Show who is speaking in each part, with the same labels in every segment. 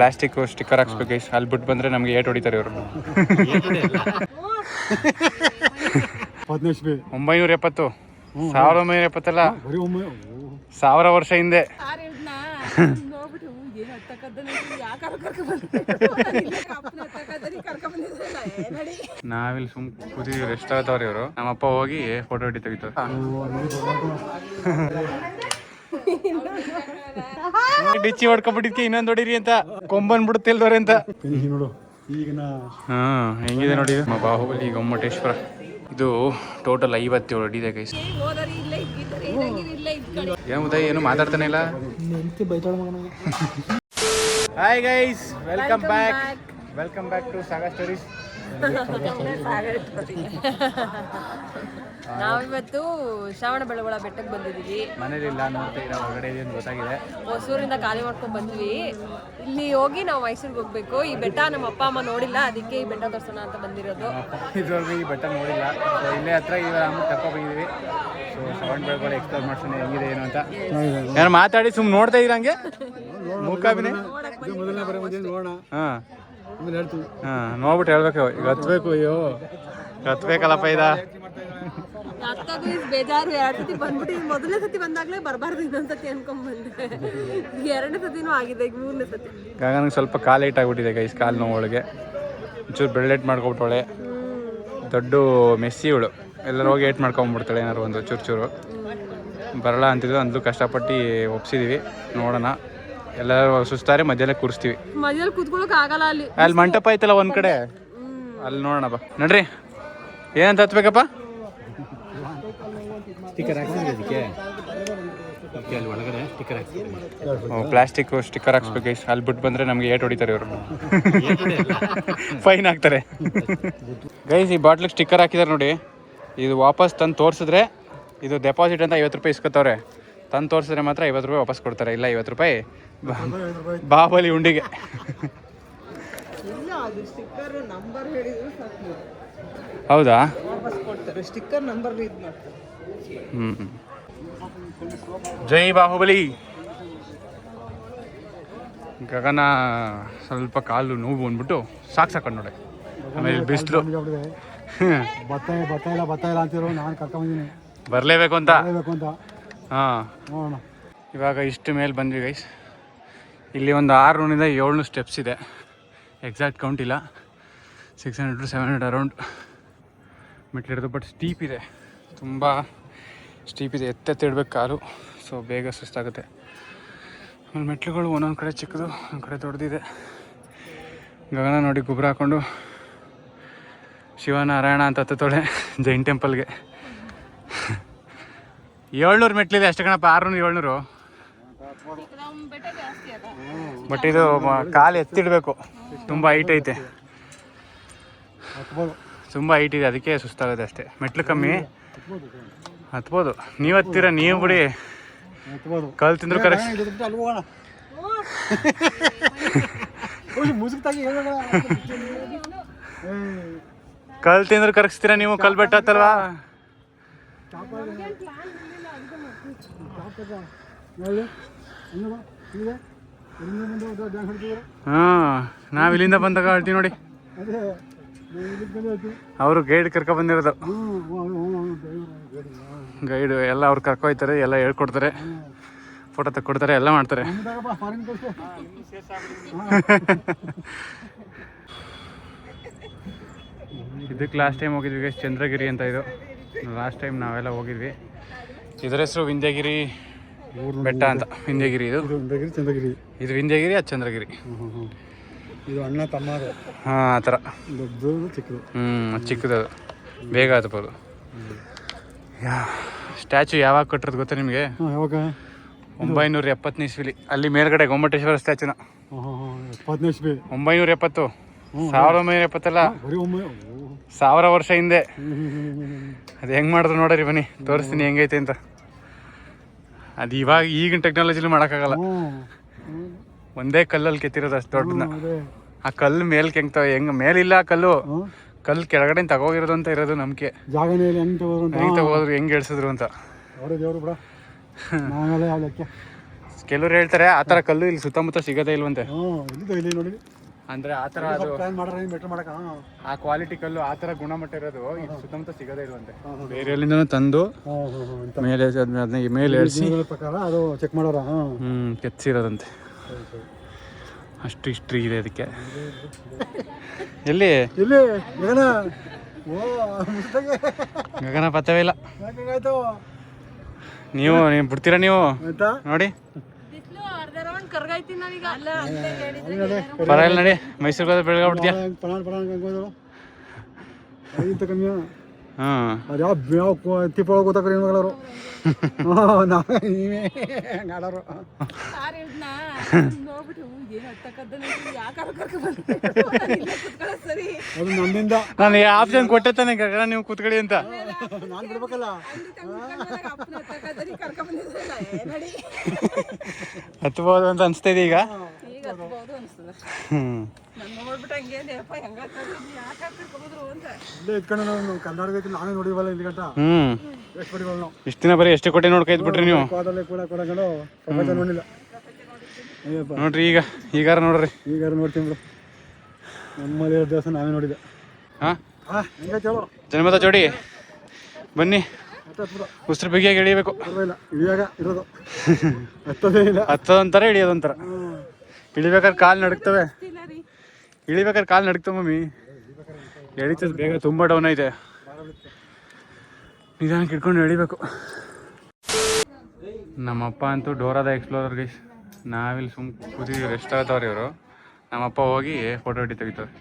Speaker 1: Plastic sticker ಹಾಕ್ಸ್ಬೇಕು. ಅಲ್ಲಿ ಬಿಟ್ಟು ಬಂದ್ರೆ ನಮ್ಗೆ ಏಟ್ ಹೊಡಿತಾರೆ ಇವರು. ಒಂಬೈನೂರ ಎಪ್ಪತ್ತು. ಸಾವಿರದ ಒಂಬೈನೂರ ಎಪ್ಪತ್ತಲ್ಲ?
Speaker 2: ಬರೀ ಒಮ್ಮೆ
Speaker 1: ಸಾವಿರ ವರ್ಷ ಹಿಂದೆ. ನಾವಿಲ್ಲಿ ಸುಮ್ ಕುದಿ ರೆಸ್ಟ್ ಆಗ್ತಾವ್ರಿ ಇವರು. ನಮ್ಮಪ್ಪ ಹೋಗಿ ಫೋಟೋ ಹಿಡಿ ತೆಗಿತಾರೆ. ಡಿಚ್ಚಿ ಹೊಡ್ಕೊಂಡ್ಬಿಟ್ಟಿದ್ಕೆ ಇನ್ನೊಂದು ಹೊಡಿರಿ ಅಂತ. ಕೊಂಬನ್ ಬಿಡುತ್ತಿಲ್ದವ್ರೆ ಅಂತ.
Speaker 2: ನೋಡು ಈಗ
Speaker 1: ಹಾ ಹೆಂಗಿದೆ ನೋಡಿ. ಇದು? ಬಾಹುಬಲಿ ಗೊಮ್ಮಟೇಶ್ವರ. ಇದು ಟೋಟಲ್ ಐವತ್ತೇಳು ಅಡಿದೆ ಗೈಸ್ ಏನು ಉದಯ್ ಏನು ಮಾತಾಡ್ತಾನೆ ಇಲ್ಲ? Hi guys welcome back welcome back to Saga Stories
Speaker 3: ನಾವಿವತ್ತು ಶ್ರಾವಣ ಬೆಳಗೊಳ ಬೆಟ್ಟಕ್ಕೆ ಬಂದಿದ್ದೀವಿ
Speaker 1: ಮನೇಲಿಲ್ಲ ನೋಡ್ತಾ ಇರೋ ಹೊರಗಡೆ ಇದೆ ಅಂತ ಗೊತ್ತಾಗಿದೆ.
Speaker 3: ಹೊಸೂರಿಂದ ಖಾಲಿ ಮಾಡ್ಕೊಂಡು ಬಂದ್ವಿ. ಇಲ್ಲಿ ಹೋಗಿ ನಾವು ಮೈಸೂರಿಗೆ ಹೋಗ್ಬೇಕು. ಈ ಬೆಟ್ಟ ನಮ್ಮ ಅಪ್ಪ ಅಮ್ಮ ನೋಡಿಲ್ಲ ಅದಕ್ಕೆ ಈ ಬೆಟ್ಟ ತೋರ್ಸೋಣ ಅಂತ ಬಂದಿರೋದು.
Speaker 1: ಇದುವರೆಗೂ ಈ ಬೆಟ್ಟ ನೋಡಿಲ್ಲ. ಸೊ ಇಲ್ಲೇ ಹತ್ರ ಈಗ ನಮ್ಗೆ ಕರ್ಕೊ ಬಂದಿದ್ದೀವಿ ಸೊ ಶ್ರಾವಣ ಬೆಳಗೊಳ ಎಕ್ಸ್ಪ್ಲೋರ್ ಮಾಡ್ಸೋಣ ಹೆಂಗಿದೆ ಏನು ಅಂತ. ಯಾರು ಮಾತಾಡಿ ಸುಮ್ಮನೆ ನೋಡ್ತಾ
Speaker 2: ಇದ್ರಂಗೆ ನೋಡೋಣ.
Speaker 1: ಹಾಂ. ಹಾಂ ನೋಡ್ಬಿಟ್ಟು ಹೇಳ್ಬೇಕು ಈಗ ಹತ್ಬೇಕು ಅಯ್ಯೋ. ಹತ್ಬೇಕಲ್ಲಪ್ಪ ಇದ
Speaker 3: ಅಕ್ಕಗೂ ಇದು ಬೇಜಾರು ಎರಡು ಸತಿ ಬಂದ್ಬಿಟ್ಟು ಈಗ ಮೊದಲನೇ ಸತಿ ಬಂದಾಗಲೇ ಬರಬಾರ್ದು ಇನ್ನೊಂದು ಸತಿ ಅನ್ಕೊಂಡ್ ಬಂದೆ ಎರಡನೇ ಸತಿನೂ ಆಗಿದೆ ಈಗ ಮೂರನೇ ಸತಿ.
Speaker 1: ಗಗನಿಗೆ ಸ್ವಲ್ಪ ಕಾಲು ಏಟ್ ಆಗ್ಬಿಟ್ಟಿದೆ ಗೈಸ್ ಕಾಲು ನೋವೊಳಗೆ. ಒಂಚೂರು ಬೆಳ್ಳೆಟ್ ಮಾಡ್ಕೊಬಿಟ್ಟವಳೆ. ದೊಡ್ಡ ಮೆಸ್ಸಿ ಇವಳು. ಎಲ್ಲರೂ ಹೋಗಿ ಏಟ್ ಮಾಡ್ಕೊಂಬಿಡ್ತಾಳೆ ಏನಾರು ಒಂದು ಚೂರು ಚೂರು. ಬರಲ್ಲ ಅಂತಿದ್ರು ಅಂದ್ಲು ಕಷ್ಟಪಟ್ಟು ಒಪ್ಸಿದೀವಿ. ನೋಡೋಣ. ಎಲ್ಲರೂ ಸುಸ್ತಾರೆ ಮಧ್ಯಲ್ಲೇ ಕೂರಿಸ್ತೀವಿ.
Speaker 3: ಮಧ್ಯದಲ್ಲಿ ಕೂತ್ಕೊಳ್ಳೋಕೆ ಆಗಲ್ಲ ಅಲ್ಲಿ.
Speaker 1: ಅಲ್ಲಿ ಮಂಟಪ ಐತಲ್ಲ ಒಂದ್ ಕಡೆ? ಅಲ್ಲಿ ನೋಡೋಣ ಬಾ. ನಡ್ರಿ. ಏನಂತ ಹತ್ಬೇಕಪ್ಪ? Plastic sticker ಹಾಕ್ಸ್ಬೇಕು. ಅಲ್ಲಿ ಬಿಟ್ಟು ಬಂದ್ರೆ ನಮ್ಗೆ ಏಟ್ ಹೊಡಿತಾರೆ ಇವರು. ಫೈನ್ ಹಾಕ್ತಾರೆ ಗೈಸ್ ಈ ಬಾಟ್ಲಿಗೆ ಸ್ಟಿಕ್ಕರ್ ಹಾಕಿದಾರೆ ನೋಡಿ. ಇದು ವಾಪಸ್ ತಂದು ತೋರಿಸಿದ್ರೆ ಇದು ಡೆಪಾಸಿಟ್ ಅಂತ ಐವತ್ತು ರೂಪಾಯಿ ಇಸ್ಕೊತವ್ರೆ. ತಂದು ತೋರಿಸಿದ್ರೆ ಮಾತ್ರ ಐವತ್ತು ರೂಪಾಯಿ ವಾಪಸ್ ಕೊಡ್ತಾರೆ ಇಲ್ಲ ಐವತ್ತು ರೂಪಾಯಿ. ಬಾಬಲಿ ಬಾಹುಬಲಿ ಉಂಡಿಗೆ.
Speaker 4: ಇಲ್ಲ ಅದು ಸ್ಟಿಕ್ಕರ್ ನಂಬರ್ ಹೇಳಿದ್ರು ಸಾಕು.
Speaker 1: ಹೌದಾ?
Speaker 4: ವಾಪಸ್ ಕೊಡ್ತಾರೆ ಸ್ಟಿಕ್ಕರ್ ನಂಬರ್ ಇದು ಮಾಡ್ತಾರೆ.
Speaker 1: ಜೈ ಬಾಹುಬಲಿ. ಗಗನ ಸ್ವಲ್ಪ ಕಾಲು ನೋವು ಅಂದ್ಬಿಟ್ಟು ಸಾಕು ಸಾಕೊಂಡು ನೋಡಿ. ಆಮೇಲೆ ಬಿಸಿಲು.
Speaker 2: ಭತ್ತ ಭತ್ತ ಇಲ್ಲ ಭತ್ತ ಇಲ್ಲ ಅಂತಿರೋ ನಾನು ಕರ್ಕೊಂಬಂದಿನಿ
Speaker 1: ಬರಲೇಬೇಕು ಅಂತ.
Speaker 2: ಅಂತ.
Speaker 1: ಹಾಂ. ಇವಾಗ ಇಷ್ಟು ಮೇಲೆ ಬಂದ್ವಿ ಗೈಸ್ ಇಲ್ಲಿ ಒಂದು ಆರುನಿಂದ ಏಳ್ನೂರು ಸ್ಟೆಪ್ಸ್ ಇದೆ. ಎಕ್ಸಾಕ್ಟ್ ಕೌಂಟ್ ಇಲ್ಲ. Six hundred to seven hundred around ಮೆಟ್ಲಿರೋದು but steep ಇದೆ. ತುಂಬ ಸ್ಟೀಪ್ ಇದೆ. ಎತ್ತೆತ್ತಿಡ್ಬೇಕು ಕಾಲು. ಸೊ ಬೇಗ ಸುಸ್ತಾಗುತ್ತೆ ಆಮೇಲೆ ಮೆಟ್ಲುಗಳು ಒಂದೊಂದು ಕಡೆ ಚಿಕ್ಕದು ಒಂದು ಕಡೆ ದೊಡ್ಡದಿದೆ. ಗಗನ ನೋಡಿ ಗೊಬ್ಬರ ಹಾಕ್ಕೊಂಡು ಶಿವನಾರಾಯಣ ಅಂತ ತೊಳೆ ಜೈನ್ ಟೆಂಪಲ್ಗೆ ಏಳ್ನೂರು ಮೆಟ್ಲಿದೆ, ಅಷ್ಟೇ ಕಣಪ್ಪ, ಆರುನೂರು, ಏಳ್ನೂರು. ಬಟ್ ಇದು ಕಾಲು ಎತ್ತಿಡಬೇಕು. ತುಂಬ ಹೈಟ್ ಐತೆ. ತುಂಬ ಹೈಟ್ ಇದೆ, ಅದಕ್ಕೆ ಸುಸ್ತಾಗುತ್ತೆ ಅಷ್ಟೇ. ಮೆಟ್ಲು ಕಮ್ಮಿ. ಹತ್ಬೋದು. ನೀವು ಹತ್ತೀರ ನೀವು ಬಿಡಿ. ಕಲ್ ತಿಂದ್ರು ಕರೆಕ್ಟ್. ಕಲ್ ತಿಂದ್ರು ಕರಗಿಸ್ತೀರಾ ನೀವು ಕಲ್ ಬೆಟ್ಟ ಹತ್ತಲ್ವಾ
Speaker 2: ಹೇಳಿ ಹಿಂಗೆ ಬಾ ಹಿಂಗೆ ಹಿಂಗೆ ಬಂದು ಡ್ಯಾನ್ಸ್ ಹೊಡ್ತಿದ್ರು
Speaker 1: ಹಾಂ, ನಾವು ಇಲ್ಲಿಂದ ಬಂದಾಗ ಹೇಳ್ತೀವಿ ನೋಡಿ. ಅವರು ಗೈಡ್ ಕರ್ಕೊ ಬಂದಿರೋದು. ಗೈಡ್ ಎಲ್ಲ ಅವ್ರು ಕರ್ಕೊಯ್ತಾರೆ ಎಲ್ಲ ಹೇಳ್ಕೊಡ್ತಾರೆ. ಫೋಟೋ ತಕ್ಕೊಡ್ತಾರೆ, ಎಲ್ಲ ಮಾಡ್ತಾರೆ. ಇದಕ್ಕೆ ಲಾಸ್ಟ್ ಟೈಮ್ ಹೋಗಿದ್ವಿ ಚಂದ್ರಗಿರಿ ಅಂತ ಇದು. ಲಾಸ್ಟ್ ಟೈಮ್ ನಾವೆಲ್ಲ ಹೋಗಿದ್ವಿ. ಇದರ ಹೆಸರು ವಿಂಧ್ಯಗಿರಿ ಬೆಟ್ಟ ಅಂತ ವಿಂಧ್ಯಗಿರಿ ಇದು?
Speaker 2: ಇದು ಚಂದ್ರಗಿರಿ.
Speaker 1: ಇದು ವಿಂಧ್ಯಗಿರಿ ಅದು ಚಂದ್ರಗಿರಿ?
Speaker 2: ಇದು ಅಣ್ಣ ತಮ್ಮ
Speaker 1: ಹಾಂ ಆ ಥರ.
Speaker 2: ದೊಡ್ಡದು ಚಿಕ್ಕದು.
Speaker 1: ಹ್ಞೂ ಅದು ಬೇಗ ಅದು. ಯಾ ಸ್ಟ್ಯಾಚು ಯಾವಾಗ ಕಟ್ಟಿರೋದು ಗೊತ್ತಾ ನಿಮಗೆ?
Speaker 2: ಯಾವಾಗ?
Speaker 1: ಒಂಬೈನೂರ ಎಪ್ಪತ್ತನೇ ಇಸ್ವಿಲಿ. ಅಲ್ಲಿ ಮೇಲ್ಗಡೆ ಗೊಮ್ಮಟೇಶ್ವರ ಸ್ಟ್ಯಾಚುನ.
Speaker 2: ಎಪ್ಪತ್ತನೇ ಇಸ್ವಿ.
Speaker 1: ಒಂಬೈನೂರ ಎಪ್ಪತ್ತು. ಸಾವಿರದ ಒಂಬೈನೂರ ಎಪ್ಪತ್ತಲ್ಲ? ಸಾವಿರ ವರ್ಷ ಹಿಂದೆ. ಅದು ಹೆಂಗೆ ಮಾಡಿದ್ರು ನೋಡ್ರಿ ಬನ್ನಿ. ತೋರಿಸ್ತೀನಿ ಹೆಂಗೈತೆ ಅಂತ. ಅದು ಇವಾಗ ಈಗಿನ ಟೆಕ್ನಾಲಜಿಲಿ ಮಾಡೋಕ್ಕಾಗಲ್ಲ. ಒಂದೇ ಕಲ್ಲಲ್ಲಿ ಕೆತ್ತಿರೋದು ಅಷ್ಟು ದೊಡ್ಡದನ್ನ. ಆ ಕಲ್ಲು ಮೇಲ್ ಕೆಂಗ್ತಾವ ಹೆಂಗ್ ಮೇಲಿಲ್ಲ ಆ ಕಲ್ಲು. ಕಲ್ಲು ಕೆಳಗಡೆ ತಗೋಗಿರೋದು ಅಂತ ಇರೋದು ನಂಬಿಕೆ.
Speaker 2: ಹೆಂಗೆ
Speaker 1: ತಗೋದ್ರು ಹೆಂಗ್ ಇಳಿಸಿದ್ರು ಅಂತ. ಕೆಲವ್ರು ಹೇಳ್ತಾರೆ ಆ ಥರ ಕಲ್ಲು ಇಲ್ಲಿ ಸುತ್ತಮುತ್ತ ಸಿಗೋದೇ ಇಲ್ವಂತೆ. ಅಂದ್ರೆ ಆ ತರ ಅದು
Speaker 2: ಪ್ಲಾನ್ ಮಾಡ್ರೆ ಬೆಟ್ರ್ ಮಾಡಕ
Speaker 1: ಆ ಕ್ವಾಲಿಟಿ ಕಲ್ಲು ಆ ತರ ಗುಣಮಟ್ಟ ಇರೋದು. ಇದು ಸುತ್ತಮುತ್ತ ಸಿಗೋದೇ ಇಲ್ವಂತೆ. ಬೇರೆ ಎಲ್ಲಿಂದನೂ ತಂದು ಮೇಲೆ ಅದನ್ನ ಮೇಲೆ
Speaker 2: ಪ್ರಕಾರ ಅದು ಚೆಕ್ ಮಾಡೋರ
Speaker 1: ಹ್ಮ್ ಕೆತ್ತಿರೋದಂತೆ. ಅಷ್ಟು ಹಿಸ್ಟ್ರಿ ಇದೆ ಅದಕ್ಕೆ ಎಲ್ಲಿ?
Speaker 2: ಎಲ್ಲಿ? ಗಗನ.
Speaker 1: ಗಗನ ಪತ್ತವೇ ಇಲ್ಲ. ನೀವು ನೀವು ಬಿಡ್ತೀರಾ ನೀವು?
Speaker 2: ಆಯ್ತಾ?
Speaker 1: ನೋಡಿ.
Speaker 3: ರೌಂಡ್ ನಾನೀಗ. ಅಲ್ಲ ಅಂತ ಹೇಳಿದ್ರೆ
Speaker 1: ಪರವಾಗಿಲ್ಲ ನಡಿ ಮೈಸೂರಿಗೆ ಹೋದ್ರೆ ಬೆಳಗ್ಗೆ ಬಿಡ್ತೀಯ?
Speaker 2: ಪಣಾಣ ಪಣಾಣ ಇಂತ ಕಮ್ಮಿ.
Speaker 1: ಹಾಂ.
Speaker 2: ಅದು ಯಾವ ಯಾವ ತಿಪ್ಪೊಳಗೆ ಗೊತ್ತಾಕ್ರಿ ಹೆಣ್ಮಗಳವರು. ನಾವೇ
Speaker 3: ನೋಡ್ಬಿಟ್ಟು
Speaker 2: ಅದು ನನ್ನಿಂದ.
Speaker 1: ನಾನು ಆಪ್ಷನ್ ಕೊಟ್ಟೆ ತಾನೆ ಗಗನ ನೀವು ಕೂತ್ಕೊಳ್ಳಿ ಅಂತ.
Speaker 2: ನಾನು ಬಿಡ್ಬೇಕಲ್ಲ?
Speaker 1: ಹತ್ಬೋದು ಅಂತ ಅನ್ಸ್ತಿದೆ ಈಗ.
Speaker 3: ಈಗ ಹತ್ಬೋದು ಅನ್ಸ್ತದ.
Speaker 1: ಹ್ಮ್.
Speaker 3: ನಾನು
Speaker 2: ನೋಡಿವಲ್ಲ ಇಲ್ಲಿ ಗಂಟ.
Speaker 1: ಹ್ಮ್.
Speaker 2: ಎಷ್ಟು ಬಡಿಗಳು ನಾವು.
Speaker 1: ಇಷ್ಟು ದಿನ ಬರೀ ಎಷ್ಟು ಕೊಟ್ಟೆ ನೋಡ್ಕೈತ್ ಬಿಟ್ರಿ ನೀವು.
Speaker 2: ಕೂಡ ನೋಡಿಲ್ಲ ಅಯ್ಯಪ್ಪ
Speaker 1: ನೋಡ್ರಿ ಈಗ ಈಗಾರ ನೋಡ್ರಿ.
Speaker 2: ಈಗ ನೋಡ್ತೀನಿ ಬಿಡು. ನಮ್ಮಲ್ಲಿ ಇರೋ ದೇವಸ್ಥಾನ ನಾವೇ ನೋಡಿದೆ
Speaker 1: ಹಾಂ? ಜನ್ಮದ ಜೋಡಿ ಬನ್ನಿ. ಉಸಿರು ಬಿಗಿಯಾಗಿ ಎಳಿಬೇಕು.
Speaker 2: ಇಲ್ಲ ಇಳಿಯಾಗ ಇರೋದು.
Speaker 1: ಹತ್ತೋದೊಂಥರ ಇಳಿಯೋದೊಂಥರ. ಇಳಿಬೇಕಾದ್ರೆ ಕಾಲು ನಡುಕ್ತವೆ ಇಳಿಬೇಕಾದ್ರೆ ಕಾಲು ನಡುಕ್ತವೆ ಮಮ್ಮಿ. ಎಳಿತದ ಬೇಗ ತುಂಬ ಡೌನ್ ಐತೆ. ನಿಧಾನಕ್ಕೆ ಇಟ್ಕೊಂಡು ಎಳಿಬೇಕು. ನಮ್ಮಪ್ಪ ಅಂತೂ ಡೋರಾದ ಎಕ್ಸ್ಪ್ಲೋರರ್ ಗೈಸ್ ನಾವಿಲ್ಲಿ ಸುಮ್ ಕೂತಿದೀವಿ ರೆಸ್ಟ್ ಆಗ್ತಾವ್ರಿ ಇವರು. ನಮ್ಮಪ್ಪ ಹೋಗಿ ಫೋಟೋ ಹಿಡಿ ತೆಗಿತಾರೆ.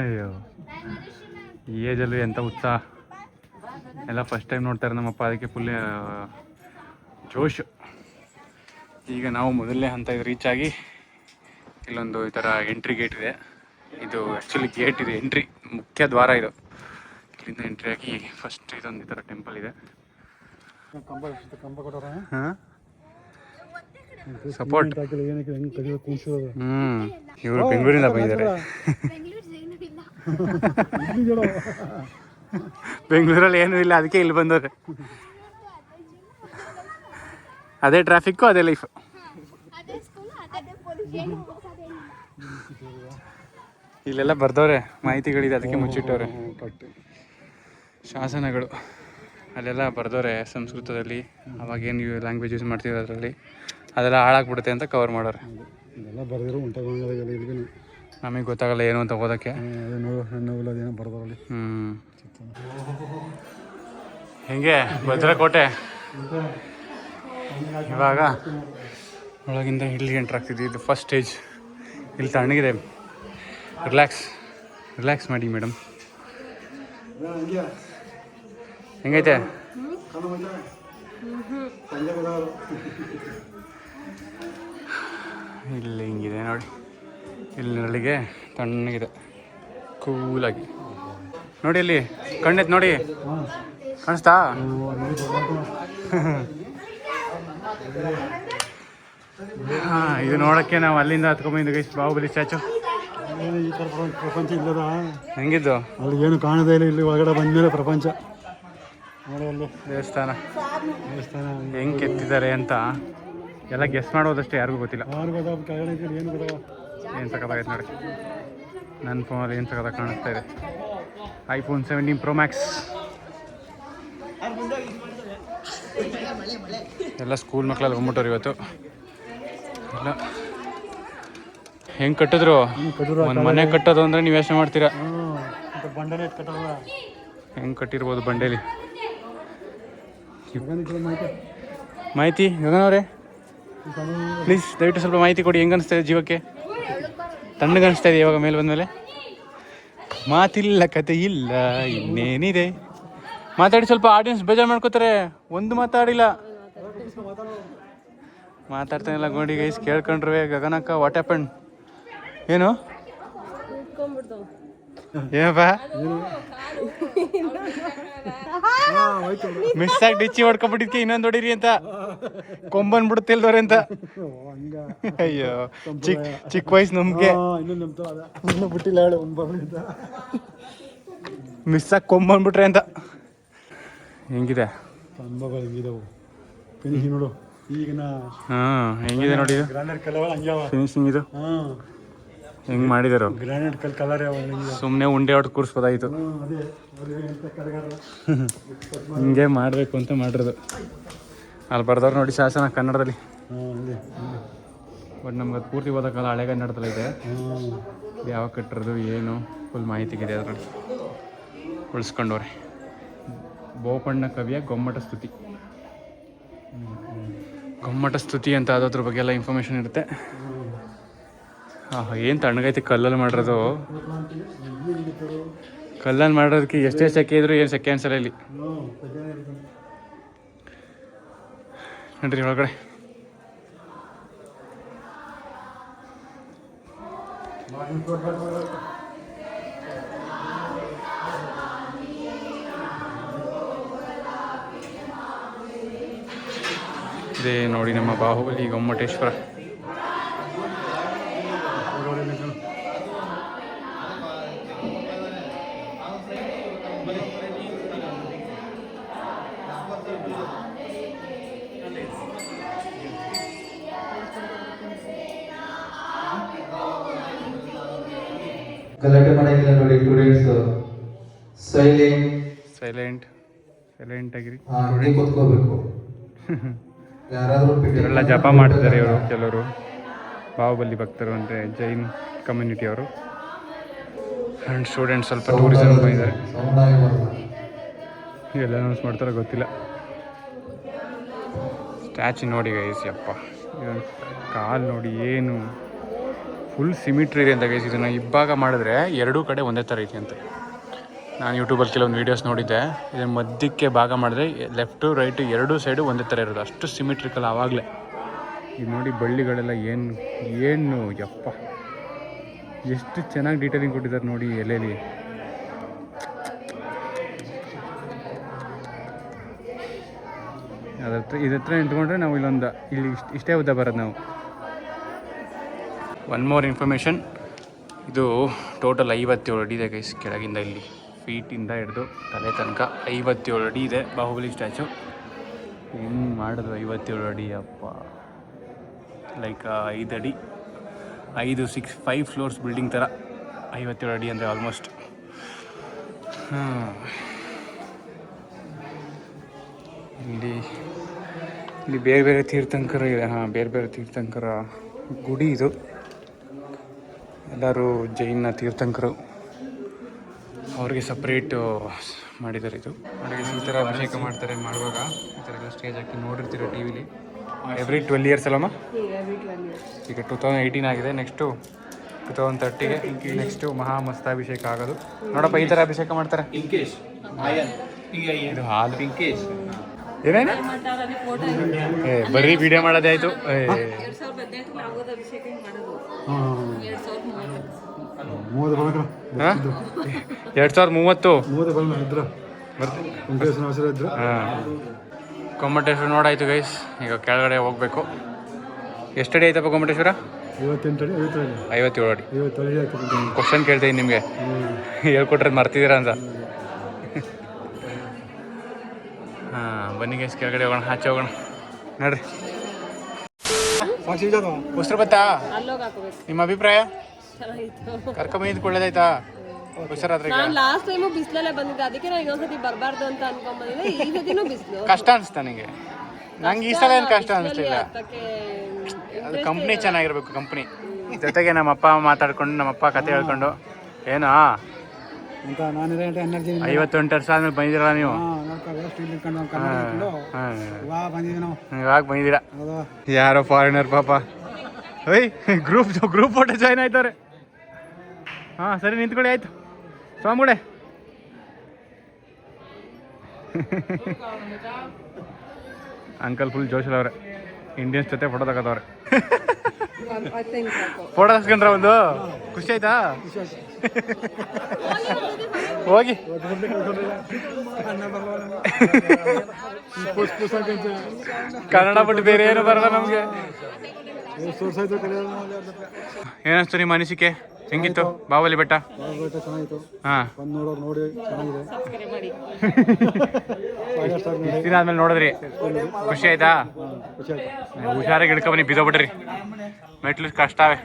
Speaker 1: ಅಯ್ಯೋ. ಏಜಲ್ಲಿ ಎಂಥ ಉತ್ಸಾಹ. ಎಲ್ಲ ಫಸ್ಟ್ ಟೈಮ್ ನೋಡ್ತಾರೆ ನಮ್ಮಪ್ಪ ಅದಕ್ಕೆ ಫುಲ್ ಜೋಶು. ಈಗ ನಾವು ಮೊದಲನೇ ಹಂತ ಇದು ರೀಚ್ ಆಗಿ ಇಲ್ಲೊಂದು ಈ ಥರ ಎಂಟ್ರಿ ಗೇಟ್ ಇದೆ. ಇದು ಆ್ಯಕ್ಚುಲಿ ಗೇಟ್ ಇದೆ ಎಂಟ್ರಿ ಮುಖ್ಯ ದ್ವಾರ ಇದು. ಇಲ್ಲಿಂದ ಎಂಟ್ರಿ ಆಗಿ ಫಸ್ಟ್ ಇದೊಂದು ಈ ಥರ ಟೆಂಪಲ್ ಇದೆ.
Speaker 2: ಕಂಬ ಕಂಬ ಕೊಡೋರ
Speaker 1: ಹಾಂ? ಸಪೋರ್ಟ್ ಇವರು ಬೆಂಗಳೂರಿಂದ ಬಂದಿದ್ದಾರೆ. ಬೆಂಗಳೂರಲ್ಲಿ ಏನೂ ಇಲ್ಲ ಅದಕ್ಕೆ ಇಲ್ಲಿ ಬಂದವ್ರೆ. ಅದೇ ಟ್ರಾಫಿಕ್ಕು ಅದೇ ಲೈಫ್ ಇಲ್ಲೆಲ್ಲ ಬರ್ದವ್ರೆ ಮಾಹಿತಿಗಳಿದೆ ಅದಕ್ಕೆ ಮುಚ್ಚಿಟ್ಟವ್ರೆ. ಶಾಸನಗಳು ಅಲ್ಲೆಲ್ಲ ಬರ್ದವ್ರೆ ಸಂಸ್ಕೃತದಲ್ಲಿ. ಅವಾಗ ಏನು ಲ್ಯಾಂಗ್ವೇಜ್ ಯೂಸ್ ಮಾಡ್ತೀವಿ ಅದರಲ್ಲಿ ಅದೆಲ್ಲ ಹಾಳಾಗ್ಬಿಡುತ್ತೆ ಅಂತ ಕವರ್ ಮಾಡೋರು.
Speaker 2: ಇದೆಲ್ಲ ಬರೆದಿರೋ ಉಂಟಾಗಲ್ಲ ಇಲ್ಲಿಗೆ
Speaker 1: ನಮಗೆ ಗೊತ್ತಾಗಲ್ಲ ಏನು ಅಂತ ಓದೋಕ್ಕೆ.
Speaker 2: ಅದೇನೋ ಬರ್ದವ್ರಲ್ಲಿ.
Speaker 1: ಹ್ಞೂ ಹೆಂಗೆ? ಭದ್ರಕೋಟೆ ಇವಾಗ ಒಳಗಿಂದ ಇಲ್ಲಿಗೆ ಎಂಟ್ರ್ ಆಗ್ತಿದ್ವಿ ಇದು ಫಸ್ಟ್ ಸ್ಟೇಜ್ ಇಲ್ಲಿ ತಣ್ಣಗಿದೆ. ರಿಲ್ಯಾಕ್ಸ್ ರಿಲ್ಯಾಕ್ಸ್ ಮಾಡಿ ಮೇಡಮ್. ಹೆಂಗೈತೆ? ಇಲ್ಲಿ ಹಿಂಗಿದೆ ನೋಡಿ. ಇಲ್ಲಿ ನಳಿಗೆ ತಣ್ಣಗಿದೆ. ಕೂಲಾಗಿ. ನೋಡಿ ಇಲ್ಲಿ ಕಣ್ಣೈತೆ ನೋಡಿ. ಕಾಣಿಸ್ತಾ? ಹಾಂ ಇದು ನೋಡೋಕ್ಕೆ ನಾವು ಅಲ್ಲಿಂದ ಹತ್ಕೊಂಬಂದು ಗೈಸ್ ಬಾಹುಬಲಿ ಸ್ಟ್ಯಾಚು
Speaker 2: ಈ ಥರ ಪ್ರಪಂಚ ಇಲ್ಲದ
Speaker 1: ಹೆಂಗಿದ್ದು?
Speaker 2: ಅಲ್ಲಿ ಏನು ಕಾಣದೇ ಇಲ್ಲ ಇಲ್ಲಿ ಒಳಗಡೆ ಬಂದಮೇಲೆ ಪ್ರಪಂಚ. ನೋಡಿ ಅಲ್ಲಿ.
Speaker 1: ದೇವಸ್ಥಾನ.
Speaker 2: ದೇವಸ್ಥಾನ.
Speaker 1: ಹೆಂಗೆ ಕೆತ್ತಿದ್ದಾರೆ ಅಂತ. ಎಲ್ಲ ಗೆಸ್ ಮಾಡೋದಷ್ಟೇ ಯಾರಿಗೂ ಗೊತ್ತಿಲ್ಲ.
Speaker 2: ಏನು
Speaker 1: ಸಕತ್ತಾಗೈತೆ ನೋಡಿ. ನನ್ನ ಫೋನಲ್ಲಿ ಏನು ತಗೋದಾಗ ಕಾಣಿಸ್ತಾ ಇದೆ. ಐಫೋನ್ ಸೆವೆಂಟೀನ್ ಪ್ರೊ ಮ್ಯಾಕ್ಸ್ ಎಲ್ಲ ಸ್ಕೂಲ್ ಮಕ್ಕಳೆಲ್ಲ ಬಂದ್ಬಿಟ್ಟವ್ರು ಇವತ್ತು. ಎಲ್ಲ. ಹೆಂಗೆ ಕಟ್ಟಿದ್ರು? ಒಂದು ಮನೆ ಕಟ್ಟೋದು ಅಂದರೆ ನೀವು ಯೋಚನೆ ಮಾಡ್ತೀರಾ? ಹೆಂಗೆ ಕಟ್ಟಿರ್ಬೋದು ಬಂಡೇಲಿ?
Speaker 2: ಮಾಹಿತಿ
Speaker 1: ಮಾಹಿತಿ ಗಗನವ್ರೆ ಪ್ಲೀಸ್ ದಯವಿಟ್ಟು ಸ್ವಲ್ಪ ಮಾಹಿತಿ ಕೊಡಿ ಹೆಂಗೆ ಅನಿಸ್ತಾ ಇದೆ ಜೀವಕ್ಕೆ? ತಣ್ಣಗೆ ಅನಿಸ್ತಾ ಇದೆ ಇವಾಗ ಮೇಲೆ ಬಂದಮೇಲೆ? ಮಾತಿಲ್ಲ, ಕತೆ ಇಲ್ಲ, ಇನ್ನೇನಿದೆ? ಮಾತಾಡಿ, ಸ್ವಲ್ಪ ಆಡಿಯನ್ಸ್ ಬೇಜಾರು ಮಾಡ್ಕೋತಾರೆ. ಒಂದು ಮಾತಾಡಿಲ್ಲ. ಮಾತಾಡ್ತಾನಿಲ್ಲ ಗೋಡಿ ಗೈಸ್ ಕೇಳ್ಕೊಂಡ್ರೆ ಗಗನಕ್ಕ ವಾಟ್ ಹ್ಯಾಪನ್ ಏನು? ಮಿಸ್ ಆಗಿ ಡಿಚ್ಚಿ ಹೊಡ್ಕೊಬಿಟ್ಟಿದ್ಕೆ ಇನ್ನೊಂದು ಹೊಡೀರಿ ಅಂತ. ಕೊಂಬನ್ ಬಿಡುತ್ತಿಲ್ದವ್ರೆ ಅಂತ. ಅಯ್ಯೋ ಚಿಕ್ಕ ಚಿಕ್ಕ ವಯಸ್ಸು ನಮ್ಗೆ.
Speaker 2: ಮಿಸ್ಸಾಗಿ ಇನ್ನೂ ಬಿಟ್ಟಿಲ್ಲ ಹೇಳು ಅಂತ.
Speaker 1: ಮಿಸ್ ಆಗಿ ಅಂತ. ಹೆಂಗಿದೆ?
Speaker 2: ನೋಡು. ಈಗಿನ
Speaker 1: ಹಾಂ ಹೆಂಗಿದೆ ನೋಡಿ ಫಿನಿಶಿಂಗ್ ಇದು? ಹೆಂಗೆ ಮಾಡಿದಾರ.
Speaker 2: ಗ್ರಾನೈಟ್ ಕಲ್ ಕಲರ್ ಯಾವ ಹಂಗ್ಯಾವ
Speaker 1: ಸುಮ್ಮನೆ ಉಂಡೆ ಹೊಟ್ಟು ಕೂರಿಸ್ಬೋದಾಯಿತು. ಹಿಂಗೆ ಮಾಡಬೇಕು ಅಂತ ಮಾಡಿರೋದು. ಅಲ್ಲಿ ಬರ್ದವ್ರು ನೋಡಿ ಶಾಸನ ಕನ್ನಡದಲ್ಲಿ. ಬಟ್ ನಮ್ಗೆ ಅದು. ಪೂರ್ತಿ ಓದೋಕ್ಕಲ್ಲ ಹಳೆ ಕನ್ನಡದಲ್ಲಿ ಇದೆ ಯಾವ ಕಟ್ಟಿರೋದು ಏನು ಫುಲ್ ಇದೆ ಅದರಲ್ಲಿ. ಉಳಿಸ್ಕೊಂಡವ್ರೆ. ಬೋಪಣ್ಣ ಕವಿಯ ಗೊಮ್ಮಟ ಸ್ತುತಿ. ಗೊಮ್ಮಟ ಸ್ತುತಿ ಅಂತ ಅದ್ರ ಬಗ್ಗೆ ಎಲ್ಲ ಇನ್ಫಾರ್ಮೇಷನ್ ಇರುತ್ತೆ. ಹಾಂ ಏನು ತಣ್ಣಗೈತಿ ಕಲ್ಲಲ್ಲಿ ಮಾಡಿರೋದು? ಕಲ್ಲಲ್ಲಿ ಮಾಡಿರೋದಕ್ಕೆ ಎಷ್ಟೇ ಸೆಕೆ ಇದ್ರು ಏನು ಸೆಕೆ ಅನ್ಸಲ್ಲ ಇಲ್ಲಿ. ನೋಡ್ರಿ ಒಳಗಡೆ. ಇದೇ ನೋಡಿ ನಮ್ಮ ಬಾಹುಬಲಿ ಗೊಮ್ಮಟೇಶ್ವರ
Speaker 5: ಗಲಾಟೆ ಮಾಡಂಗಿಲ್ಲ ನೋಡಿ ಸ್ಟೂಡೆಂಟ್ಸ್ ಸೈಲೆಂಟ್
Speaker 1: ಸೈಲೆಂಟ್ ಸೈಲೆಂಟ್ ಆಗಿರಿ
Speaker 5: ಹಾಗೆ ಕೂತ್ಕೋಬೇಕು. ಯಾರಾದರೂ
Speaker 1: ಇವರೆಲ್ಲ ಜಪ ಮಾಡ್ತಿದ್ದಾರೆ ಇವರು ಕೆಲವರು. ಬಾಹುಬಲಿ ಭಕ್ತರು ಅಂದರೆ ಜೈನ್ ಕಮ್ಯುನಿಟಿ ಅವರು. ಆ್ಯಂಡ್ ಸ್ಟೂಡೆಂಟ್ಸ್ ಸ್ವಲ್ಪ ಟೂರಿಸಮ್ ಬಂದಿದ್ದಾರೆ. ಎಲ್ಲ ಅನೌನ್ಸ್ ಮಾಡ್ತಾರೋ ಗೊತ್ತಿಲ್ಲ. ಸ್ಟ್ಯಾಚು ನೋಡಿ ಗೈಸ್ ಯಪ್ಪ. ಕಾಲು ನೋಡಿ ಏನು. ಫುಲ್ ಸಿಮಿಟ್ರಿ ಇದೆ ಅಂತ ಗೈಸ್ ಇದನ್ನು ಇಬ್ಬಾಗ ಮಾಡಿದ್ರೆ ಎರಡೂ ಕಡೆ ಒಂದೇ ಥರ ಐತಿ ಅಂತ. ನಾನು ಯೂಟ್ಯೂಬಲ್ಲಿ ಕೆಲವೊಂದು ವೀಡಿಯೋಸ್ ನೋಡಿದ್ದೆ. ಇದನ್ನು ಮಧ್ಯಕ್ಕೆ ಭಾಗ ಮಾಡಿದ್ರೆ ಲೆಫ್ಟು ರೈಟು ಎರಡೂ ಸೈಡು ಒಂದೇ ಥರ ಇರೋದು. ಅಷ್ಟು ಸಿಮಿಟ್ರಿಕಲ್ ಆವಾಗಲೇ. ಇದು ನೋಡಿ ಬಳ್ಳಿಗಳೆಲ್ಲ ಏನು ಏನು, ಯಪ್ಪ. ಎಷ್ಟು ಚೆನ್ನಾಗಿ ಡೀಟೇಲಿಂಗ್ ಕೊಟ್ಟಿದ್ದಾರೆ ನೋಡಿ ಎಲೆಯಲ್ಲಿ ಅದ್ರ ಹತ್ರ ಇದ್ರ ಹತ್ರ ನಿಂತ್ಕೊಂಡ್ರೆ ನಾವು ಇಲ್ಲೊಂದು ಇಲ್ಲಿ ಇಷ್ಟು ಇಷ್ಟೇ ಉದ್ದ ಬರೋದು ನಾವು. ಒನ್ ಮೋರ್ ಇನ್ಫಾರ್ಮೇಷನ್ ಇದು ಟೋಟಲ್ ಐವತ್ತೇಳು ಅಡಿ ಇದೆ ಗೈಸ್ ಕೆಳಗಿಂದ ಇಲ್ಲಿ. ಫೀಟಿಂದ ಹಿಡಿದು ತಲೆ ತನಕ ಐವತ್ತೇಳು ಅಡಿ ಇದೆ, ಬಾಹುಬಲಿ ಸ್ಟ್ಯಾಚು ಹೆಂಗೆ ಮಾಡಿದ್ರು ಐವತ್ತೇಳು ಅಡಿ, ಅಪ್ಪ. ಲೈಕ್ ಐದು ಅಡಿ. ಐದು ಸಿಕ್ಸ್ ಫೈವ್ ಫ್ಲೋರ್ಸ್ ಬಿಲ್ಡಿಂಗ್ ಥರ ಐವತ್ತೇಳು ಅಡಿ ಅಂದರೆ ಆಲ್ಮೋಸ್ಟ್ ಇಲ್ಲಿ ಇಲ್ಲಿ ಬೇರೆ ಬೇರೆ ತೀರ್ಥಂಕರ ಇದೆ. ಹಾಂ, ಬೇರೆ ಬೇರೆ ತೀರ್ಥಂಕರ ಗುಡಿ ಇದು. ಎಲ್ಲರೂ ಜೈನ ತೀರ್ಥಂಕರು. ಅವ್ರಿಗೆ ಸಪ್ರೇಟ್ ಮಾಡಿದ್ದಾರೆ ಇದು. ಅವರಿಗೆ ಈ ಥರ ಅಭಿಷೇಕ ಮಾಡ್ತಾರೆ ಮಾಡುವಾಗ. ಈ ಥರ ಎಲ್ಲ ಸ್ಟೇಜ್ ಹಾಕಿ ನೋಡಿರ್ತೀರ ಟಿ ವಿಲಿ ಎವ್ರಿ ಟ್ವೆಲ್ ಇಯರ್ಸ್ ಅಲ್ಲಮ್ಮ? ಈಗ ಟೂ ತೌಸಂಡ್ ಏಯ್ಟೀನ್ ಆಗಿದೆ. ನೆಕ್ಸ್ಟು ಟೂ ತೌಸಂಡ್ ತರ್ಟಿಗೆ ನೆಕ್ಸ್ಟು ಮಹಾಮಸ್ತಾಭಿಷೇಕ ಆಗೋದು. ನೋಡಪ್ಪ ಈ ಥರ ಅಭಿಷೇಕ ಮಾಡ್ತಾರೆ. ಇದು ಹಾಲು. ಏನೇನು? ಏ ಬರೀ ವಿಡಿಯೋ ಮಾಡೋದೇ ಆಯಿತು.
Speaker 3: ಎರಡ್ ಎರಡ್ ಸಾವಿರದ
Speaker 2: ಮೂವತ್ತು ಬರಬೇಕು
Speaker 1: ಎರಡು ಸಾವಿರದ ಮೂವತ್ತು.
Speaker 2: ಮೂವತ್ತು ಬರಲ್ಲ ಇದ್ರು
Speaker 1: ಬರ್ತೀನಿ.
Speaker 2: ವೆಂಕಟೇಶ್ವರ
Speaker 1: ಹಾಂ. ಗೊಮ್ಮಟೇಶ್ವರ ನೋಡಾಯ್ತು ಗೈಸ್ ಈಗ ಕೆಳಗಡೆ ಹೋಗ್ಬೇಕು. ಎಷ್ಟಡಿ ಆಯ್ತಪ್ಪ ಗೊಮ್ಮಟೇಶ್ವರ ಐವತ್ತೇಳು ಅಡಿ. ಕ್ವಶನ್ ಕೇಳ್ತೀನಿ ನಿಮಗೆ. ಹೇಳ್ಕೊಟ್ರೆ ಮರ್ತಿದ್ದೀರಾ ಅಂತ. ಹಾಂ ಬನ್ನಿ ಗೈಸ್ ಕೆಳಗಡೆ ಹೋಗೋಣ ಆಚೆ ಹೋಗೋಣ. ನೋಡ್ರಿ. ಉಸ್ರು ಬತ್ತಾ?
Speaker 3: ಅಲ್ಲೋಗಿ ಹಾಕೋಬೇಕು.
Speaker 1: ನಿಮ್ಮ ಅಭಿಪ್ರಾಯ?
Speaker 3: ಚೆನ್ನಾಗಿತ್ತು.
Speaker 1: ಕರ್ಕೊಂಬಂದಿದ್ದು ಒಳ್ಳೇದಾಯ್ತಾ ಹುಷಾರಾದ್ರೆ
Speaker 3: ನಾನು ಲಾಸ್ಟ್ ಟೈಮು ಬಿಸಿಲಲ್ಲೇ ಬಂದಿದ್ದೆ. ಅದಕ್ಕೆ ನಾನು ಇನ್ನೊಂದ್ಸತಿ ಬರಬಾರ್ದು ಅಂತ ಅನ್ಕೊಂಡ್ಬಂದಿದ್ದೆ ಈ ಸತಿನೂ ಬಿಸಿಲು.
Speaker 1: ಕಷ್ಟ ಅನಿಸ್ತಾ ನನಗೆ ನಂಗೆ ಈ ಸಲ ಏನು ಕಷ್ಟ ಅನಿಸ್ಲಿಲ್ಲ. ಅದು ಕಂಪ್ನಿ ಚೆನ್ನಾಗಿರ್ಬೇಕು ಕಂಪ್ನಿ ಜೊತೆಗೆ ನಮ್ಮ ಅಪ್ಪ ಮಾತಾಡ್ಕೊಂಡು ನಮ್ಮ ಅಪ್ಪ ಕತೆ ಹೇಳ್ಕೊಂಡು. ಏನಾ ಐವತ್ತೆಂಟು ವರ್ಷ ಆದ್ಮೇಲೆ ಬಂದಿರಲ್ಲ ನೀವು?
Speaker 2: ಇವಾಗ
Speaker 1: ಬಂದಿದ್ದೀರಾ? ಯಾರೋ ಫಾರಿನರ್ ಪಾಪ. ಓಯ್ ಗ್ರೂಪ್ ಗ್ರೂಪ್ ಫೋಟೋ ಜಾಯ್ನ್ ಆಯ್ತವ್ರೆ. ಹಾಂ ಸರಿ ನಿಂತ್ಕೊಳ್ಳಿ ಆಯ್ತು. ಸ್ವಾಮಿಗಳೇ. ಅಂಕಲ್ ಫುಲ್ ಜೋಶಲ್ಲವ್ರೆ ಇಂಡಿಯನ್ಸ್ ಜೊತೆ ಫೋಟೋ ತಗೋತವ್ರೆ. ಫೋಟೋ ತಗ್ಸ್ಕೊಂಡ್ರ ಒಂದು? ಖುಷಿ ಆಯ್ತಾ? ಹೋಗಿ. ಕನ್ನಡ ಬಿಟ್ಟು ಬೇರೆ ಏನು ಬರಲ್ಲ ನಮಗೆ. ಏನಿಸ್ತು ನಿಮ್ಮ ಅನಿಸಿಕೆ? ಹೆಂಗಿತ್ತು? ಬಾವಲಿ ಬೆಟ್ಟ? ದಿನ ಆದ್ಮೇಲೆ ನೋಡಿದ್ರಿ? ಖುಷಿ ಆಯ್ತಾ? ಹುಷಾರಾಗಿ ಹಿಡ್ಕೊಬನ್ನಿ ಬಿದ್ದೋಗ್ಬಿಟ್ರಿ ಮೆಟ್ಲು ಕಷ್ಟ ಅವೆ.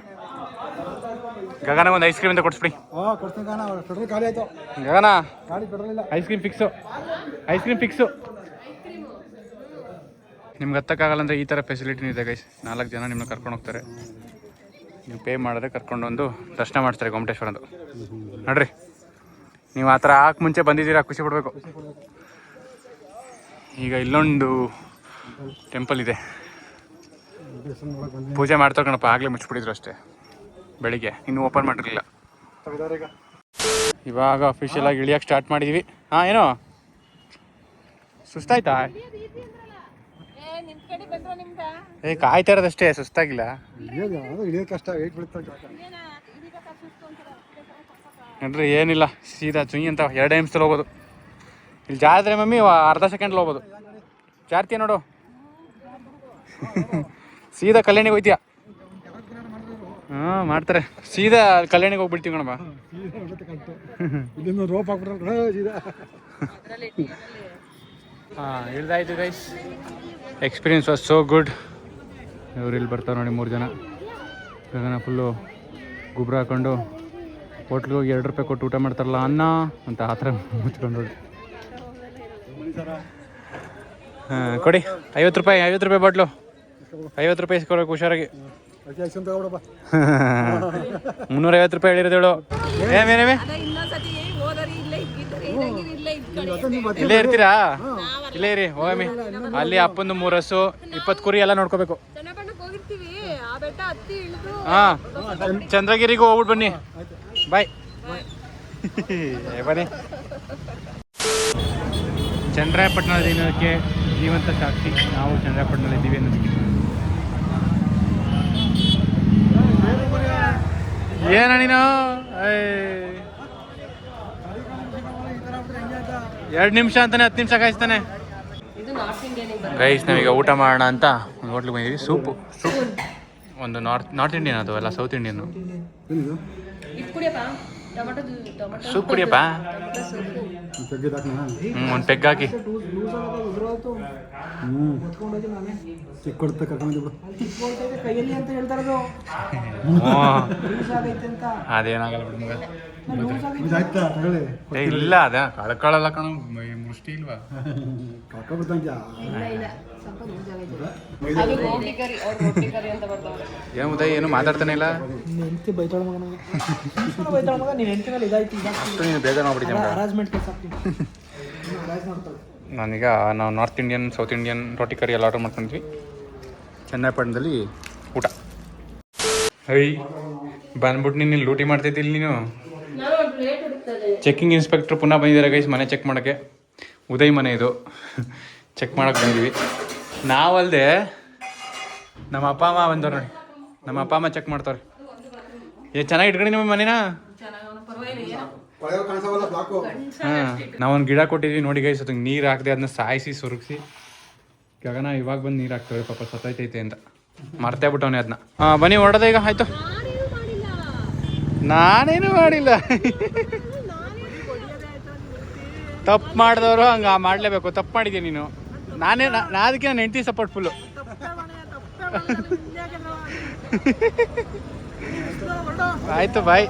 Speaker 1: ಗಗನ ಒಂದು ಐಸ್ ಕ್ರೀಮ್ ಅಂತ ಕೊಡ್ಸ್ಬಿಡಿ.
Speaker 2: ಹಾಂ ಕೊಡ್ತೀನಿ ಕಾಣ ಪೆಟ್ರೋಲ್ ಖಾಲಿ ಆಯ್ತು.
Speaker 1: ಗಗನ.
Speaker 2: ಗಾಡಿ ಪೆಟ್ರೋಲ್ ಇಲ್ಲ.
Speaker 1: Ice cream fix ice cream fix ನಿಮ್ಗೆ ಹತ್ತಕ್ಕಾಗಲ್ಲ ಅಂದರೆ ಈ ಥರ ಫೆಸಿಲಿಟಿನೂ ಇದೆ ಗೈಸ್ ನಾಲ್ಕು ಜನ ನಿಮ್ಮನ್ನ ಕರ್ಕೊಂಡು ಹೋಗ್ತಾರೆ. ನೀವು ಪೇ ಮಾಡಿದ್ರೆ ಕರ್ಕೊಂಡು ಒಂದು ದರ್ಶನ ಮಾಡ್ತಾರೆ ಗೊಮಟೇಶ್ವರಂದು ನೋಡ್ರಿ. ನೀವು ಆ ಥರ ಹಾಕಿ ಮುಂಚೆ ಬಂದಿದ್ದೀರಾ ಖುಷಿ ಪಡಬೇಕು. ಈಗ ಇಲ್ಲೊಂದು ಟೆಂಪಲ್ ಇದೆ. ಪೂಜೆ ಮಾಡ್ತಾರೆ ಕಣಪ್ಪ ಆಗಲೇ ಮುಚ್ಚಿಬಿಟ್ಟಿದ್ರು ಅಷ್ಟೇ. ಬೆಳಿಗ್ಗೆ. ಇನ್ನೂ ಓಪನ್ ಮಾಡಿರಲಿಲ್ಲ ಇವಾಗ ಅಫಿಷಿಯಲ್ ಆಗಿ ಇಳಿಯಕ್ ಸ್ಟಾರ್ಟ್ ಮಾಡಿದೀವಿ. ಹಾಂ ಏನೋ? ಸುಸ್ತಾಯ್ತಾ?
Speaker 3: ಏ ನಿಮ್ ಕಡೆ ಬಂದ್ರ ನಿಮ್ದ?
Speaker 1: ಏ ಕಾಯ್ತಾ ಇರೋದಷ್ಟೇ ಸುಸ್ತಾಗಿಲ್ಲ ಏನ್ರಿ ಏನಿಲ್ಲ ಸೀದಾ ಚುಯಿ ಅಂತ ಎರಡು ನಿಮಿಷದಲ್ಲಿ ಹೋಗೋದು ಇಲ್ಲಿ ಜಾತ್ರೆ ಮಮ್ಮಿ ಅರ್ಧ ಸೆಕೆಂಡ್ ಹೋಗ್ಬೋದು. ಜಾರ್ತೀಯ ನೋಡು. ಸೀದಾ ಕಲ್ಯಾಣಿಗೆ ಹೋಯ್ತೀಯ? ಹಾಂ ಮಾಡ್ತಾರೆ. ಸೀದಾ ಕಲ್ಯಾಣಿಗೆ ಹೋಗ್ಬಿಡ್ತೀವಿ ಕಣಪ್ಪ.
Speaker 2: ಇದನ್ನು ರೋಪ್ ಹಾಕ್ಬಿಟ್ರೆ ಸೀದಾ.
Speaker 1: ಹಾಂ ಇಳ್ದಾಯ್ತು guys experience was so good ಇವ್ರು ಇಲ್ಲಿ ಬರ್ತಾರೆ ನೋಡಿ ಮೂರು ಜನ. ಗಗನ ಫುಲ್ಲು ಗೊಬ್ಬರ ಹಾಕೊಂಡು ಹೋಟ್ಲಿಗೆ ಹೋಗಿ ಎರಡು ರೂಪಾಯಿ ಕೊಟ್ಟು ಊಟ ಮಾಡ್ತಾರಲ್ಲ ಅನ್ನ ಅಂತ ಆ ಥರ ಮುಚ್ಕೊಂಡು ನೋಡಿ ಹಾಂ ಕೊಡಿ. ಐವತ್ತು ರೂಪಾಯಿ ಐವತ್ತು ರೂಪಾಯಿ ಬಾಟ್ಲು. ಐವತ್ತು ರೂಪಾಯಿ ಇಸ್ಕೊಳ್ಬೇಕು ಹುಷಾರಾಗಿ. ಮುನ್ನೂರೈವತ್ತು ರೂಪಾಯಿ ಹೇಳಿರೋದೇಳು
Speaker 3: ಹೋದರಿ ಇಲ್ಲೇ
Speaker 1: ಇರ್ತೀರಾ? ಇಲ್ಲೇ ಇರಿ ಹೋಗಮ್ಮಿ. ಅಲ್ಲಿ ಅಪ್ಪಂದು ಮೂರು ಹಸು ಇಪ್ಪತ್ತು ಕುರಿ ಎಲ್ಲ ನೋಡ್ಕೋಬೇಕು.
Speaker 3: ಹಾ ಹೋಗಿರ್ತೀವಿ. ಆ ಬೆಟ್ಟ ಹತ್ತಿ ಇಳಿದು
Speaker 1: ಹಾಂ. ಚಂದ್ರಗಿರಿಗೂ ಹೋಗ್ಬಿಟ್ಟು ಬನ್ನಿ. ಬಾಯ್. ಬನ್ನಿ. ಚಂದ್ರಾಯಪಟ್ಟಣದ ದಿನಕ್ಕೆ ಜೀವಂತ ಸಾಕ್ಷಿ. ನಾವು ಚಂದ್ರಾಯಪಟ್ಟಣದಲ್ಲಿ ಇದ್ದೀವಿ ಅನ್ನೋದಕ್ಕೆ. ಏನ ನೀನು ಎರಡು ನಿಮಿಷ ಅಂತಾನೆ ಹತ್ತು ನಿಮಿಷ ಕಾಯಿಸ್ತಾನೆ.
Speaker 3: ಇದು ನಾರ್ತ್ ಇಂಡಿಯನ್
Speaker 1: ಗೈಸ್ ನಮಗೆ ಊಟ ಮಾಡೋಣ ಅಂತ ಒಂದು ಹೋಟ್ಲಿಗೆ ಬಂದಿದ್ವಿ. Soup soup. ಒಂದು ನಾರ್ತ್ ನಾರ್ತ್ ಇಂಡಿಯನ್ ಅದು ಅಲ್ಲ ಸೌತ್ ಇಂಡಿಯನ್.
Speaker 2: ಏನಿದು
Speaker 3: ಇದು ಕುಡಿಯಪ್ಪ? Tomato tomato
Speaker 1: soup. ಕುಡಿಯಪ್ಪ ಒಂದು ಪೆಗ್ ಹಾಕಿ.
Speaker 4: ಕೈಯಲ್ಲಿ ಅಂತ ಹೇಳ್ತಾರದು
Speaker 1: ಅದೇನಾಗಲ್ಲ ಬಿಡು ಮಗ.
Speaker 2: ಇದಾಯ್ತಾ? ತಗೊಳ್ಳಿ.
Speaker 1: ಏ ಇಲ್ಲ ಅದ ಕಳ್ಕೊಳ್ಳಲ್ಲ ಕಣ ಮುಷ್ಟಿ ಇಲ್ವಾ? ಏನು ಏನು ಮಾತಾಡ್ತಾನೆ ಇಲ್ಲ?
Speaker 4: ಹೆಂಡತಿ ಬೈತಾಳ ಮಗ ನನಗೆ ಬೈತಾಳ ಮಗ ನೀನು ಹೆಂಡತಿ ಮೇಲೆ ಇದಾಯ್ತು ಈಗ.
Speaker 1: ಅಷ್ಟು ನೀನು ಬೇಜಾರು ಮಾಡ್ಬಿಟ್ಟಿದ್ದೆ ಮಗ
Speaker 4: ಹರಾಜ್ಮೆಂಟ್ ಕೆಲಸ ಹರಾಜ್
Speaker 1: ನಾನೀಗ ನಾವು north Indian south Indian roti curry ಎಲ್ಲ ಆರ್ಡರ್ ಮಾಡ್ಕೊಂತೀವಿ ಚೆನ್ನೈ ಪಟ್ಟಣದಲ್ಲಿ ಊಟ. ಐ ಬಂದ್ಬಿಟ್ಟು ನೀನು ಲೂಟಿ ಲೂಟಿ ಮಾಡ್ತಿದ್ದಿಲ್ಲ ನಾನು? ಚೆಕಿಂಗ್ ಇನ್ಸ್ಪೆಕ್ಟರ್ ಪುನಃ ಬಂದಿದ್ದಾರೆ ಗೈಸ್ ಮನೆ ಚೆಕ್ ಮಾಡೋಕ್ಕೆ. ಉದಯ್ ಮನೆ ಇದು. ಚೆಕ್ ಮಾಡಕ್ಕೆ ಬಂದಿದ್ವಿ. ನಾವಲ್ಲದೆ ನಮ್ಮ ಅಪ್ಪ ಅಮ್ಮ ಬಂದವ್ರು ನೋಡಿ. ನಮ್ಮ ಅಪ್ಪ ಅಮ್ಮ ಚೆಕ್ ಮಾಡ್ತಾರೆ ಏ ಚೆನ್ನಾಗಿ ಇಟ್ಕೊಂಡು ನಿಮ್ಮ ಮನೇನ? ಹಾಂ ನಾವೊಂದು ಗಿಡ ಕೊಟ್ಟಿದ್ವಿ ನೋಡಿ ಗೈಸ್ ಅದಕ್ಕೆ ನೀರು ಹಾಕಿದೆ ಅದನ್ನ ಸಾಯಿಸಿ ಸುರುಗಿಸಿ ಗಗನ ಇವಾಗ ಬಂದು ನೀರು ಹಾಕ್ತೇವೆ ಪಾಪ ಸತೈತೈತೆ ಅಂತ. ಮರ್ತೇ ಬಿಟ್ಟವನೇ ಅದನ್ನ ಹಾಂ ಬನ್ನಿ ಹೊಡೋದ ಈಗ. ಆಯ್ತು. ನಾನೇನು ಮಾಡಿಲ್ಲ. ತಪ್ಪು ಮಾಡಿದವರು ಹಂಗೆ ಮಾಡಲೇಬೇಕು ತಪ್ಪು ಮಾಡಿದ್ಯಾ ನೀನು ನಾನೇ ನಾ ನಾ ಅದಕ್ಕೆ ನಾನು ಹೆಂಡತಿ ಸಪೋರ್ಟ್ ಫುಲ್ಲು ಆಯ್ತು ಬಾಯ್